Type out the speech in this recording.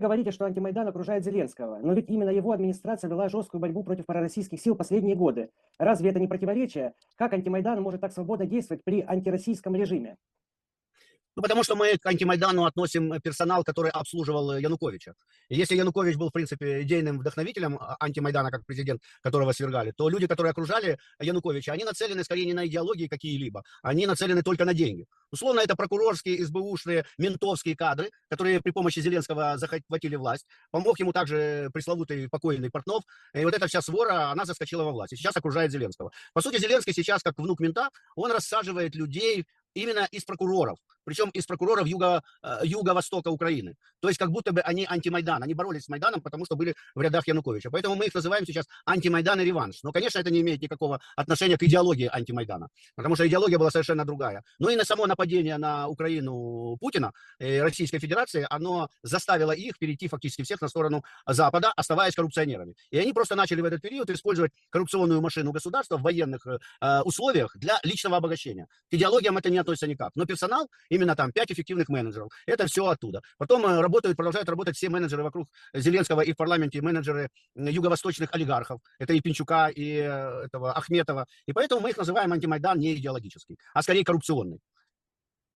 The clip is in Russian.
говорите, что антимайдан окружает Зеленского, но ведь именно его администрация вела жесткую борьбу против пророссийских сил последние годы. Разве это не противоречие? Как антимайдан может так свободно действовать при антироссийском режиме? Ну, потому что мы к антимайдану относим персонал, который обслуживал Януковича. И если Янукович был, в принципе, идейным вдохновителем а, антимайдана как президент, которого свергали, то люди, которые окружали Януковича, они нацелены скорее не на идеологии какие-либо, они нацелены только на деньги. Условно, это прокурорские, СБУшные, ментовские кадры, которые при помощи Зеленского захватили власть. Помог ему также пресловутый покойный Портнов. И вот эта вся свора, она заскочила во власть. И сейчас окружает Зеленского. По сути, Зеленский сейчас, как внук мента, он рассаживает людей именно из прокуроров, причем из прокуроров юго, э, юго-востока Украины. То есть как будто бы они антимайдан, они боролись с Майданом, потому что были в рядах Януковича. Поэтому мы их называем сейчас антимайдан и реванш. Но, конечно, это не имеет никакого отношения к идеологии антимайдана, потому что идеология была совершенно другая. Но и на само нападение на Украину Путина, э, Российской Федерации, оно заставило их перейти фактически всех на сторону Запада, оставаясь коррупционерами. И они просто начали в этот период использовать коррупционную машину государства в военных э, условиях для личного обогащения. К идеологиям это не относится никак. Но персонал, именно там 5 эффективных менеджеров, это все оттуда. Потом э, работают, продолжают работать все менеджеры вокруг Зеленского и в парламенте, менеджеры юго-восточных олигархов. Это и Пинчука, и э, этого Ахметова. И поэтому мы их называем антимайдан не идеологический, а скорее коррупционный.